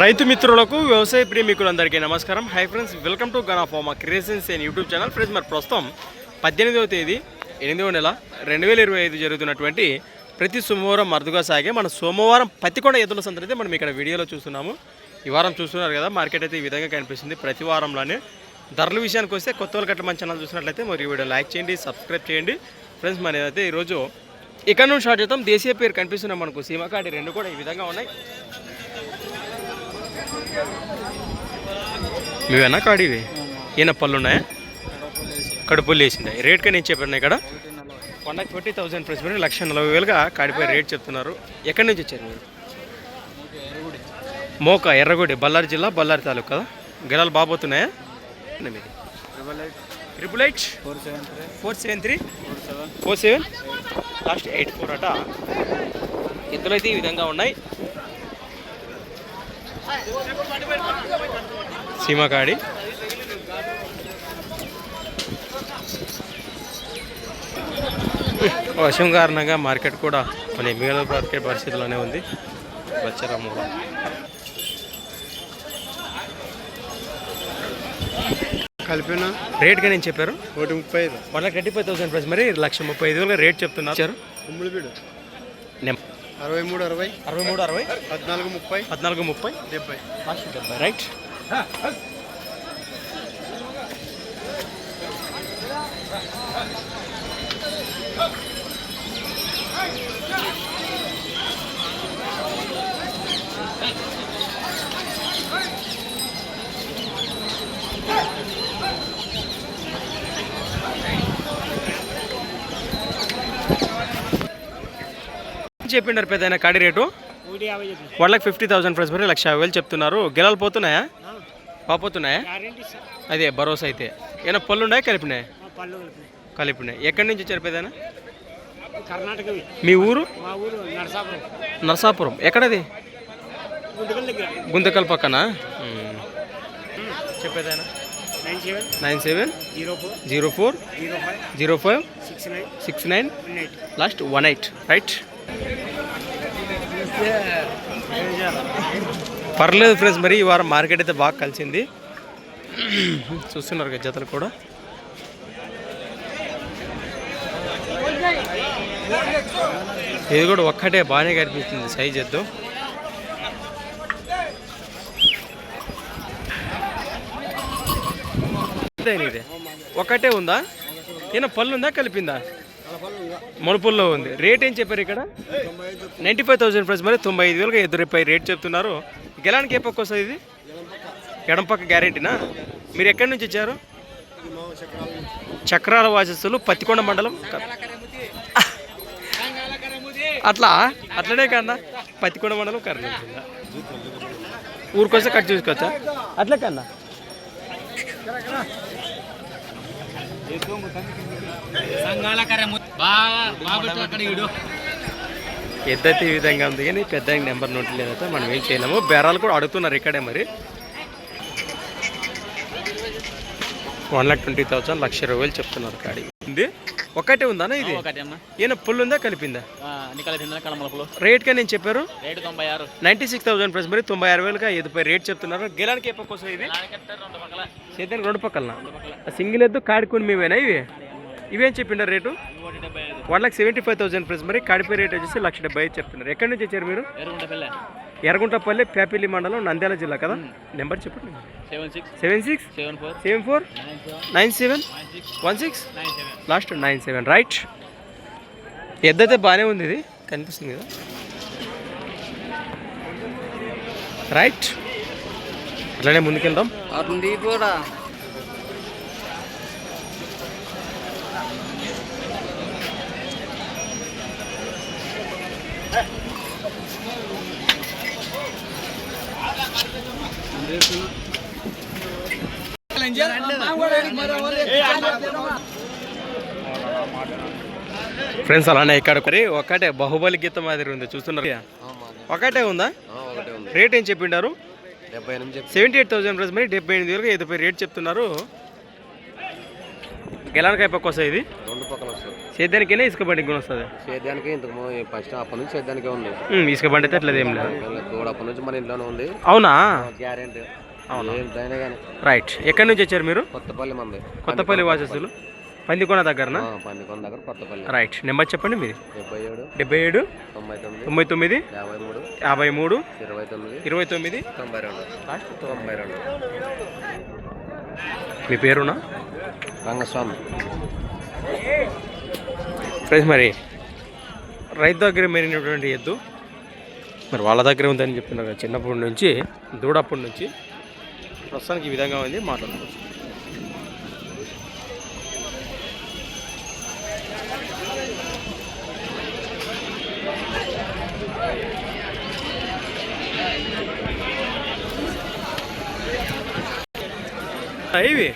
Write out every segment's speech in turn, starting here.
రైతు మిత్రులకు వ్యవసాయ ప్రేమికులందరికీ నమస్కారం. Hi friends welcome to gun of మా creations and YouTube channel friends మరి ప్రస్తుతం పద్దెనిమిదవ తేదీ ఎనిమిదవ నెల రెండు వేల ఇరవై ఐదు జరుగుతున్నటువంటి ప్రతి సోమవారం అరుదుగా సాగే మన సోమవారం పత్తికొండ ఎద్దుల సంత అయితే మనం ఇక్కడ వీడియోలో చూస్తున్నాము. ఈ వారం చూస్తున్నారు కదా మార్కెట్ అయితే ఈ విధంగా కనిపిస్తుంది ప్రతి వారంలోనే. ధరల విషయానికి వస్తే కొత్త వాళ్ళు గట్ల మన ఛానల్ చూసినట్లయితే మరి వీడియో లైక్ చేయండి సబ్స్క్రైబ్ చేయండి. ఫ్రెండ్స్ మరి అయితే ఈరోజు ఇక్కడ నుంచి షార్ట్ చేద్దాం దేశీయ పేరు కనిపిస్తున్నాం మనకు సీమకాటి రెండు కూడా ఈ విధంగా ఉన్నాయి. మీవేనా కాడివి ఈయన పళ్ళు ఉన్నాయా? కడుపులు వేసిందా రేట్ నేను చెప్పాను ఇక్కడ? One lakh twenty thousand price పెట్టి లక్ష నలభై వేలుగా కాడిపోయి రేట్ చెప్తున్నారు. ఎక్కడి నుంచి వచ్చారు మీరు? మోక ఎర్రగూడి బళ్ళారి జిల్లా బళ్ళారి తాలూకు? కదా గిరాలు బాబోతున్నాయా మీది triple eight four seven three four seven last eight four అట. ఇద్దరు అయితే ఈ విధంగా ఉన్నాయి. సీమకాడి. వర్షం కారణంగా మార్కెట్ కూడా మన మిగిలిన మార్కెట్ పరిస్థితిలోనే ఉంది. వచ్చారమ్మ కూడా కలిపిన రేట్గా నేను చెప్పారు? ఒకటి ముప్పై ఐదు. One lakh thirty five thousand price. మరి లక్ష ముప్పై ఐదు వేలుగా రేట్ చెప్తున్నారు. నెం అరవై మూడు అరవై. అరవై మూడు అరవై. పద్నాలుగు ముప్పై. పద్నాలుగు ముప్పై. డెబ్బై. డెబ్బై రైట్. చెప్పిండారు పెద్ద కాడి rate? One lakh fifty thousand price మరి లక్ష యాభై వేలు చెప్తున్నారు. గిలాలు పోతున్నాయా? పాపోతున్నాయా గ్యారెంటీ అదే భరోసా అయితే. ఏమైనా పళ్ళు ఉన్నాయా కలిపినాయి. కలిపినాయి. ఎక్కడి నుంచి వచ్చారు పెద్దనా కర్ణాటకవి. మీ ఊరు? నరసాపురం. నరసాపురం. ఎక్కడది? గుంతకల్ పక్కన? చెప్పేదానా? Nine seven. Zero four. Zero four. Zero five. Six nine. Six nine. Last one eight. Right. పర్లేదు ఫ్రెండ్స్ మరి ఈ వారం మార్కెట్ అయితే బాగా కలిసింది. చూస్తున్నారు కదా జతలు కూడా. ఇది కూడా ఒక్కటే బాగానే కనిపిస్తుంది సైజ్ ఎద్దు ఒకటే ఉందా? ఏనా పళ్ళు ఉందా? కలిపిందా? మణుపుల్లో ఉంది. రేట్ ఏం చెప్పారు ఇక్కడ? నైంటీ ఫైవ్ థౌసండ్ ప్రైస్ మరి తొంభై ఐదు వేలుగా ఎదురు రూపాయి రేట్ చెప్తున్నారు. గెలానికి ఏ పక్క వస్తుంది ఇది? ఎడం పక్క గ్యారెంటీనా? మీరు ఎక్కడి నుంచి వచ్చారు? చక్రాల వాసస్సులు పత్తికొండ మండలం. అట్లా? అట్లనే కన్నా పత్తికొండ మండలం కర్నూలు జిల్లా. ఊరికొస్తే కట్ చూసుకోవచ్చా? అట్లే కన్నా. ఎద్దైతే ఈ విధంగా ఉంది. కానీ పెద్ద నెంబర్ నోట్ లేదైతే మనం ఏం చేయలేము. బేరాలు కూడా అడుగుతున్నారు ఇక్కడే మరి. వన్ లాక్ ట్వంటీ థౌసండ్ లక్ష ఇరవై వేలు చెప్తున్నారు కాడి. ఉంది? ఒక్కటే ఉందా ఇది? ఈయన పుల్లు ఉందా కలిపిందా? కడమలపులు రేట్గా నేను చెప్పారు? రేటు తొంభై ఆరు. నైంటీ సిక్స్ థౌసండ్ ప్రైస్ మరి తొంభై ఆరు వేలుగా ఎదుపై రేట్ చెప్తున్నారు. గెలానికి ఏ పక్క వస్తుంది ఇది? చేతానికి రెండు పక్కల. సింగిల్ ఎద్దు కాడికొని మేమేనా ఇవి? ఇవేం చెప్పిండారు rate? One lakh seventy five thousand price మరి కాడిపై రేట్ వచ్చేసి లక్ష డెబ్బై ఐదు చెప్తున్నారు. ఎక్కడి నుంచి వచ్చారు మీరు? ఎర్రగుంటపల్లి. పేపిల్లి మండలం నంద్యాల జిల్లా కదా? నెంబర్ చెప్పండి. Seven six. Seven six? Seven four. Seven four? Nine seven. One six? Last nine seven. Right. ఎద్దైతే బాగానే ఉంది ఇది. కనిపిస్తుంది కదా? రైట్. అట్లనే ముందుకెళ్దాం ఉంది కూడా ఫ్రెండ్స్ అలానే ఇక్కడ ఒకటి బాహుబలి గీత మాదిరి ఉంది చూస్తున్నారు ఒకటే ఉందా? ఒకటే ఉంది. రేట్ ఏం చెప్పిండారు? సెవెంటీ ఎయిట్ థౌసండ్ ప్రైస్ మరి డెబ్బై ఎనిమిది వేలకు ఐదు రేట్ చెప్తున్నారు. గెలానికి అయిపోయి వస్తాయి ఇది? రెండు పక్కన వస్తుంది సేద్యానికైనా ఇసుక బండికి కూడా వస్తుంది సేద్యానికి ఇంతకు ఫస్ట్ అప్పటి నుంచి సేద్యానికే ఉంది. ఇసుక బండి అయితే అట్లా ఏం లేదు. అప్పటి నుంచి మన ఇంట్లోనే ఉంది. అవునా? గ్యారెంటీ. కానీ. రైట్ ఎక్కడి నుంచి వచ్చారు మీరు? కొత్తపల్లి మంది. కొత్తపల్లి వాసస్సులు పందికొండ దగ్గరనా? పందికొండ దగ్గర కొత్తపల్లి. రైట్ నెంబర్ చెప్పండి మీది డెబ్బై ఏడు డెబ్బై ఏడు తొంభై తొమ్మిది. తొంభై తొమ్మిది. యాభై మూడు యాభై మూడు ఇరవై తొమ్మిది ఇరవై తొమ్మిది తొంభై రెండు తొంభై రెండు మీ పేరునా? రంగస్వామి. ఫ్రెండ్స్ మరి రైతు దగ్గర మెరిగినటువంటి ఎద్దు. మరి వాళ్ళ దగ్గర ఉందని చెప్తున్నారు చిన్నప్పటి నుంచి దూడప్పటి నుంచి. ప్రస్తుతానికి ఈ విధంగా ఉంది మాట్లాడుకోవచ్చు ఇవి?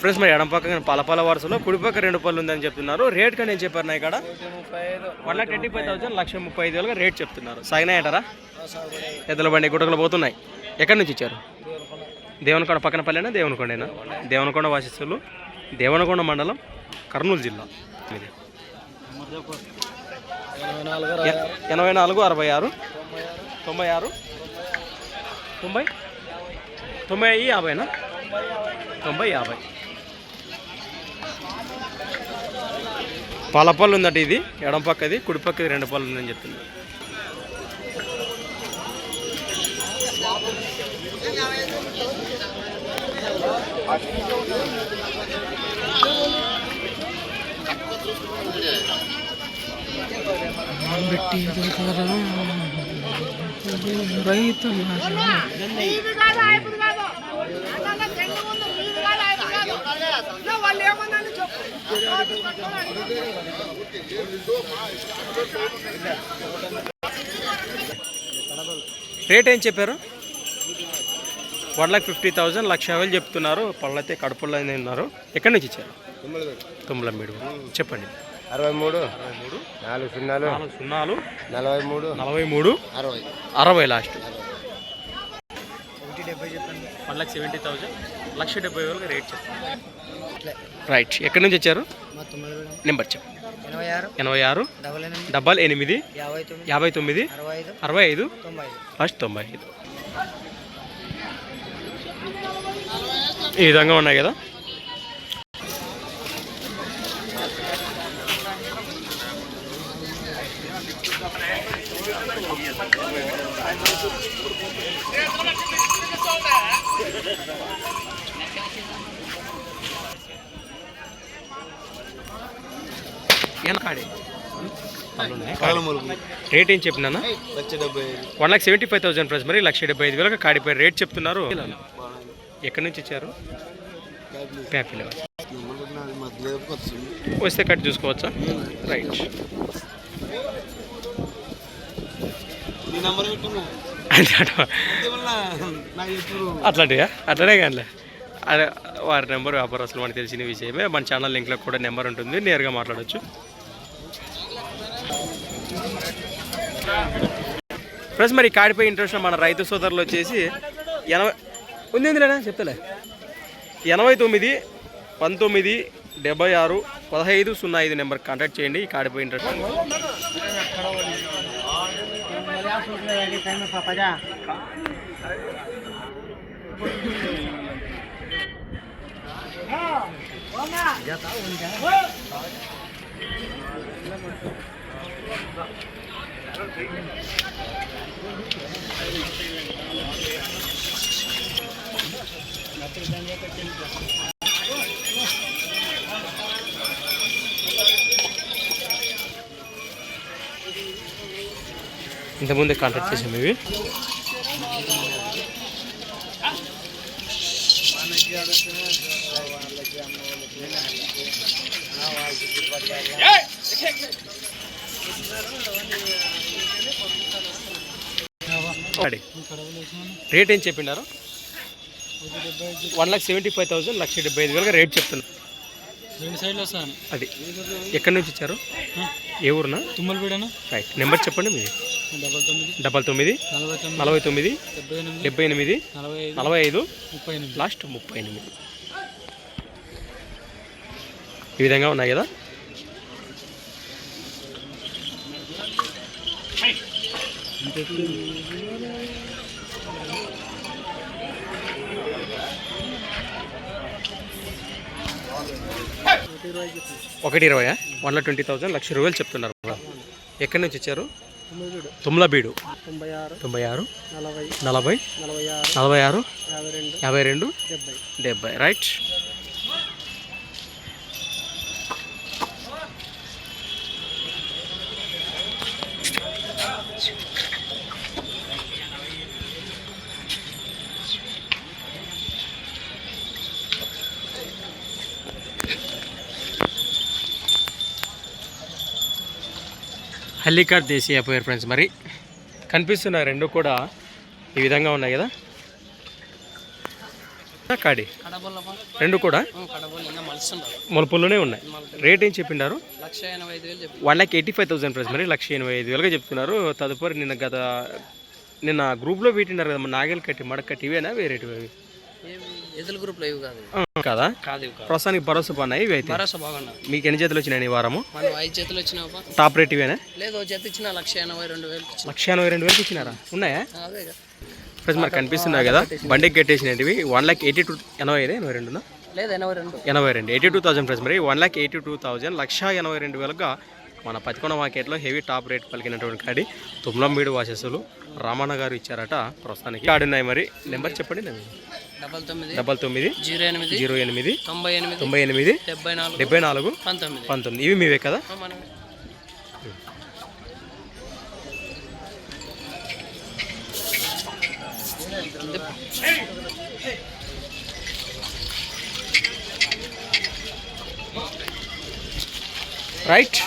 ఫ్రెండ్స్ మరి ఎడం పక్కన పలపాల వరుసలో కుడి పక్క రెండు పళ్ళు ఉందని చెప్తున్నారు. రేట్ కానీ ఏం చెప్పారు నా ఇక్కడ one lakh twenty five thousand లక్ష ముప్పై ఐదు వేలుగా రేట్ చెప్తున్నారు. సాగినాయంటారా ఎద్దుల బండి గుటకలు పోతున్నాయి. ఎక్కడి నుంచి ఇచ్చారు? దేవనకొండ పక్కన పల్లెనా దేవనకొండేనా? దేవనకొండ వాసిస్తులు దేవనకొండ మండలం కర్నూలు జిల్లా. ఇది ఎనభై నాలుగు అరవై ఆరు తొంభై ఆరు తొంభై? తొంభై యాభైనా? తొంభై యాభై. పాల పళ్ళు ఉందట ఇది ఎడం పక్కది కుడి పక్కది రెండు పళ్ళు ఉందని చెప్తుంది పెట్టి చెప్పు రేట్ ఏం చెప్పారు? వన్ లాక్ ఫిఫ్టీ థౌజండ్ లక్ష వేలు చెప్తున్నారు. పళ్ళు అయితే కడుపుల్లో ఉన్నారు. ఎక్కడి నుంచి ఇచ్చారు? తుమ్మలమీడు చెప్పండి. అరవై మూడు. నాలుగు సున్నాలు. నాలుగు సున్నాలు. నలభై మూడు. నలభై మూడు. అరవై. అరవై last. One lakh seventy thousand. లక్ష డెబ్బై వేలకు రేట్ చెప్పండి రైట్. ఎక్కడి నుంచి వచ్చారు? నెంబర్ చెప్పండి. ఎనభై ఆరు. ఎనభై ఆరు. డబల్ ఎనిమిది. యాభై తొమ్మిది. యాభై తొమ్మిది. అరవై ఐదు. అరవై ఐదు. తొంభై ఐదు. లాస్ట్ తొంభై ఐదు. ఈ విధంగా ఉన్నాయి కదా? రేట్ ఏం చెప్పినా one lakh seventy five thousand price మరి లక్ష డెబ్బై ఐదు వేలకు కాడిపోయి రేట్ చెప్తున్నారు. ఎక్కడి నుంచి ఇచ్చారు? ప్యాపిల్. వస్తే కట్ చూసుకోవచ్చా? రైట్ నీ నంబర్ పెట్టున్నా అట్లాంటివా అట్లనే కానీ అదే వారి నెంబర్ వ్యాపారస్తులు మనకు తెలిసిన విషయమే. మన ఛానల్ లింక్లో కూడా నెంబర్ ఉంటుంది. నేరుగా మాట్లాడొచ్చు. ప్లస్ మరి కాడిపై ఇంట్రెస్ట్ మన రైతు సోదరులు వచ్చేసి ఎనభై ఉంది ఉందిలేనా చెప్తలే. ఎనభై తొమ్మిది పంతొమ్మిది డెబ్బై ఆరు పదహైదు సున్నా ఐదు నెంబర్ కాంటాక్ట్ చేయండి. ఈ కాడిపై ఇంట్రెస్ట్ Sudah Thank you. ఇంతకుముందే కాంటాక్ట్ చేసాము ఇవి. రేట్ ఏం చెప్పినారు one lakh seventy five thousand లక్ష డెబ్బై ఐదు వేలుగా రేట్ చెప్తున్నారు రెండు సైడ్లు వస్తాను అది ఎక్కడి నుంచి ఇచ్చారు ఏ ఊరునా? తుమ్మలపీడను? రైట్. నెంబర్ చెప్పండి మీది డబల్ తొమ్మిది. డబల్ తొమ్మిది నలభై తొమ్మిది డెబ్బై ఎనిమిది ఐదు నలభై ఐదు ముప్పై ఎనిమిది. లాస్ట్ ముప్పై ఎనిమిది. ఈ విధంగా ఉన్నాయి కదా? ఒకటి ఇరవై వన్ ట్వంటీ థౌసండ్. లక్ష రూపాయలు చెప్తున్నారు. ఎక్కడి నుంచి వచ్చారు తుమ్లబీడు తొంభై ఆరు. తొంభై ఆరు నలభై. నలభై ఆరు. యాభై రెండు. డెబ్బై. రైట్. హల్లికార్ దేశీయ పేరు ఫ్రెండ్స్ మరి. కనిపిస్తున్న రెండు కూడా ఈ విధంగా ఉన్నాయి కదా? కాడి. రెండు కూడా? మొలపుల్లోనే ఉన్నాయి. రేట్ ఏం చెప్పిండారు? One lakh eighty five thousand price మరి లక్ష ఎనభై ఐదు వేలుగా చెప్తున్నారు. తదుపరి నిన్న గత నిన్న గ్రూప్లో పెట్టినారు కదా నాగేల్ కట్టి మడక కట్టి ఇవేనా? వేరేటివి ఎదుల గ్రూప్లో ఇవి కాదు ఆ, కాదా? కాదు ఇవి కాదు. ప్రస్తుతానికి భరోసా ఇవి అయితే? భరోసా బాగున్నారు మీకు ఎన్ని చేతులు వచ్చినాయి ఈ వారము? మనం ఐదు చేతులు వచ్చినావా టాప్ రేట్ ఇవేనా? లేదు జత ఇచ్చిన లక్ష ఎనభై రెండు వేలు లక్ష ఎనభై రెండు వేలకు ఇచ్చినారా? ఉన్నాయా? అదే కదా. ఫ్రెండ్స్ మరి కనిపిస్తున్నాయి కదా బండికి కట్టేసినవి వన్ ల్యాక్ ఎయిటీ టూ ఎనభై ఐదు? ఎనభై రెండునా లేదు ఎనభై రెండు. ఎనభై రెండు. ఎయిటీ టూ థౌసండ్ ప్రైస్ మరి one lakh eighty two thousand లక్ష ఎనభై రెండు వేలుగా మన పతికొండ మార్కెట్లో హెవీ టాప్ రేట్ పలికినటువంటి కాడి తుమ్లంబీడు వాసస్సులు రామన్న గారు ఇచ్చారట ప్రస్తుతానికి. కార్డు ఉన్నాయి మరి. నెంబర్ చెప్పండి నేను డబల్ తొమ్మిది డబల్ తొమ్మిది జీరో ఎనిమిది జీరో ఎనిమిది తొంభై ఎనిమిది తొంభై ఎనిమిది డెబ్బై నాలుగు డెబ్బై నాలుగు పంతొమ్మిది. పంతొమ్మిది. ఇవి మీవే కదా? రైట్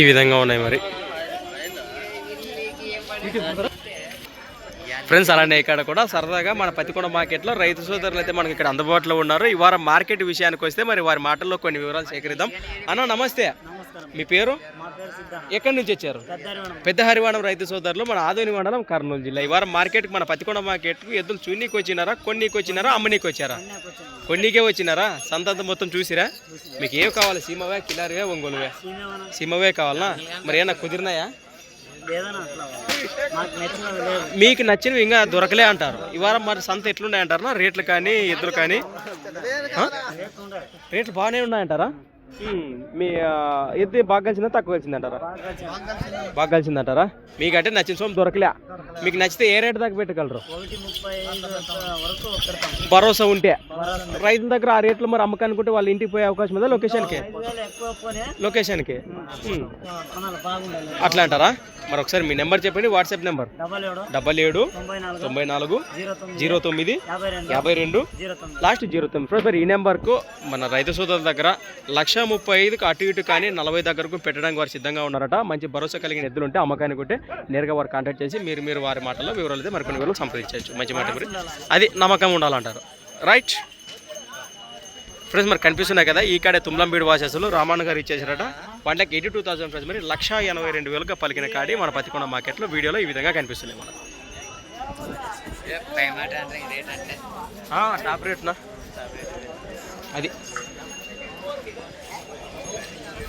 ఈ విధంగా ఉన్నాయి మరి. ఫ్రెండ్స్ అలానే ఇక్కడ కూడా సరదాగా మన పతికొండ మార్కెట్లో రైతు సోదరులు అయితే మనకి ఇక్కడ అందుబాటులో ఉన్నారు. ఈ వారం మార్కెట్ విషయానికి వస్తే మరి వారి మాటల్లో కొన్ని వివరాలు సేకరిద్దాం. అన్న నమస్తే. మీ పేరు? ఎక్కడి నుంచి వచ్చారు? పెద్ద హరివాణం రైతు సోదరులు మన ఆదోని మండలం కర్నూలు జిల్లా. ఈ వారం మార్కెట్కి మన పతికొండ మార్కెట్కి ఎద్దులు చూన్నీకి వచ్చినారా కొన్నికి వచ్చినారా అమ్మనీకి వచ్చారా? కొన్నికే వచ్చినారా? సంతంత మొత్తం చూసిరా? మీకు ఏం కావాలి? సీమవే కిలారివే ఒంగోలువే? సీమవే కావాలనా? మరి ఏమన్నా కుదిరినాయా? మీకు నచ్చినవి ఇంకా దొరకలే అంటారు. ఈ వారం మరి సంత ఎట్లున్నాయి అంటారా? రేట్లు కానీ ఎద్దులు కానీ? రేట్లు బాగానే ఉన్నాయంటారా? మీ ఎద్దు బాగా కలిసిందా తక్కువ కలిసిందంటారా? బాగా కలిసిందంటారా? మీకంటే నచ్చిన సోమ్ దొరకలే. మీకు నచ్చితే ఏ రేటు దాకా పెట్టగలరు భరోసా ఉంటే. రైతుల దగ్గర ఆ రేట్లు మరి అమ్మకానుకుంటే వాళ్ళు ఇంటికి పోయే అవకాశం ఉందా లొకేషన్కి? లొకేషన్కి. అట్లా అంటారా? మరి ఒకసారి మీ నెంబర్ చెప్పండి వాట్సాప్ నెంబర్. డబల్ ఏడు తొంభై నాలుగు జీరో తొమ్మిది యాభై రెండు. లాస్ట్ జీరో తొమ్మిది. ఫ్రెండ్స్ మరి ఈ నెంబర్కు మన రైతు సోదరుల దగ్గర లక్ష ముప్పై ఐదుకు అటు ఇటు కానీ నలభై దగ్గరకు పెట్టడానికి వారు సిద్ధంగా ఉన్నారట. మంచి భరోసా కలిగిన ఎద్దులు ఉంటే అమ్మకానికి ఉంటే నేరుగా వారు కాంటాక్ట్ చేసి మీరు మీరు వారి మాటల్లో వివరాలు అయితే మరికొన్ని వివరాలు సంప్రదించవచ్చు. మంచి మాట గురించి. అది నమ్మకం ఉండాలంటారు. రైట్ ఫ్రెండ్స్ మరి కనిపిస్తున్నాయి కదా ఈ కాడే తుమ్లంబీడు వాసస్సులు రామాన్ గారు ఇచ్చేసారట one lakh eighty two thousand friends మరి లక్ష ఎనభై రెండు వేలుగా పలికిన కాడి మన పతికొండ మార్కెట్లో వీడియోలో ఈ విధంగా కనిపిస్తున్నాయి రేట్నా అది.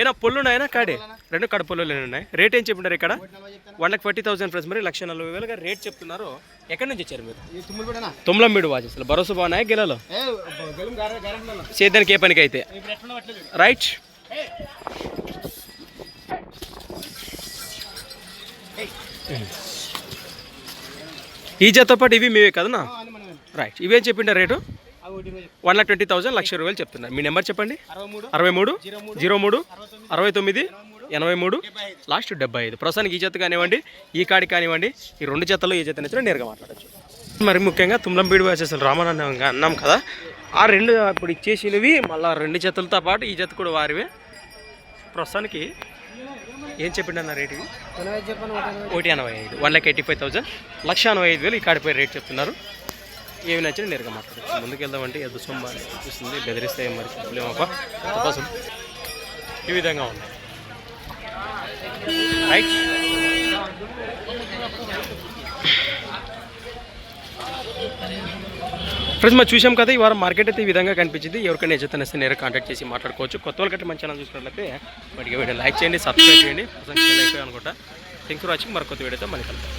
ఏనా పొల్లు ఉన్నాయనా కాడే? రెండు కడ పొల్లు ఉన్నాయి. రేట్ ఏం చెప్పినారు ఇక్కడ? One lakh forty thousand plus మరి లక్ష నలభై వేలుగా రేట్ చెప్తున్నారు. ఎక్కడి నుంచి వచ్చారు మీరు? తుమ్ములు కూడా తొమ్మిది వాచ్ అసలు భరోసా బాగున్నాయా గిలలో? సేద్యానికి ఏ పనికి అయితే? రైట్ ఈ జతతో పాటు ఇవి మీవే కదనా రైట్ ఇవేం చెప్పిండ rate? One lakh twenty thousand లక్ష రూపాయలు చెప్తున్నారు. మీ నెంబర్ చెప్పండి? అరవై మూడు జీరో మూడు అరవై తొమ్మిది ఎనభై మూడు లాస్ట్ డెబ్బై ఐదు. ప్రస్తుతానికి ఈ జత కానివ్వండి ఈ కాడి కానివ్వండి ఈ రెండు జతలు ఈ జత నచ్చిన నేరుగా మాట్లాడచ్చు. మరి ముఖ్యంగా తుమ్లంబీడు వేసేసారు రామన్ అన్నాం అన్నాం కదా ఆ రెండు ఇప్పుడు ఇచ్చేసినవి మళ్ళీ రెండు జతలతో పాటు ఈ జత కూడా వారివే. ప్రస్తుతానికి ఏం చెప్పిండు అన్న రేట్? ఒకటి ఎనభై ఐదు one lakh eighty five thousand లక్ష ఎనభై ఐదు వేలు ఈ కాడిపై రేట్ చెప్తున్నారు. ఏవి నచ్చినా నేరుగా మాట్లాడచ్చు ముందుకు వెళ్దామంటే ఎద్దు సొమ్మ అనిపిస్తుంది బెదిరిస్తే మరి చెప్పలేమప్ప కోసం ఈ విధంగా ఉంది. రైట్ ఫ్రెండ్స్ మనం చూసాం కదా ఈ వారం మార్కెట్ అయితే ఈ విధంగా కనిపించింది. ఎవరికైనా ఎజెత్ అనేసి నేరుగా కాంటాక్ట్ చేసి మాట్లాడుకోవచ్చు. కొత్త వాళ్ళకంటే మంచి ఛానల్ చూసినట్లయితే వాటికి వీడియో లైక్ చేయండి సబ్స్క్రైబ్ చేయండి. అనుకుంటా. అయిపోయి అనుకుంటా వాచింగ్ మరి కొత్త వీడియోతో మళ్ళీ కలుద్దాం.